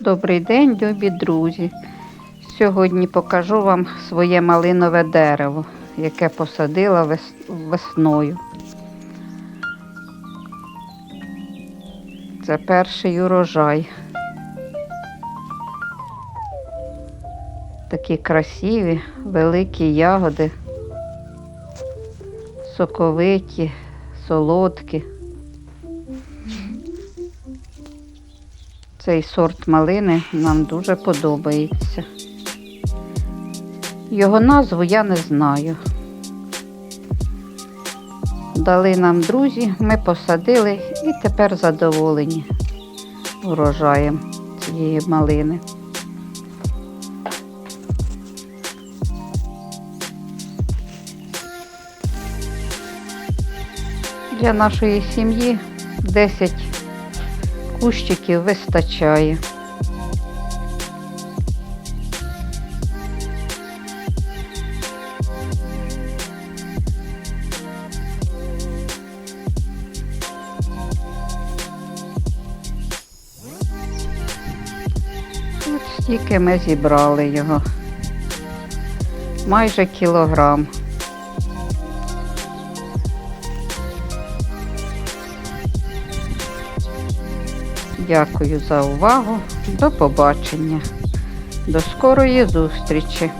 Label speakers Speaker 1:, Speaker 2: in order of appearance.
Speaker 1: Добрий день, любі друзі. Сьогодні покажу вам своє малинове дерево, яке посадила вес- весною. Це перший урожай. Такі красиві, великі ягоди, соковиті, солодкі. Цей сорт малини нам дуже подобається. Його назву я не знаю. Дали нам друзі, ми посадили і тепер задоволені урожаєм цієї малини. Для нашої сім'ї 10 кущиків вистачає. От стільки ми зібрали його. Майже кілограм. Дякую за увагу. До побачення. До скорої зустрічі.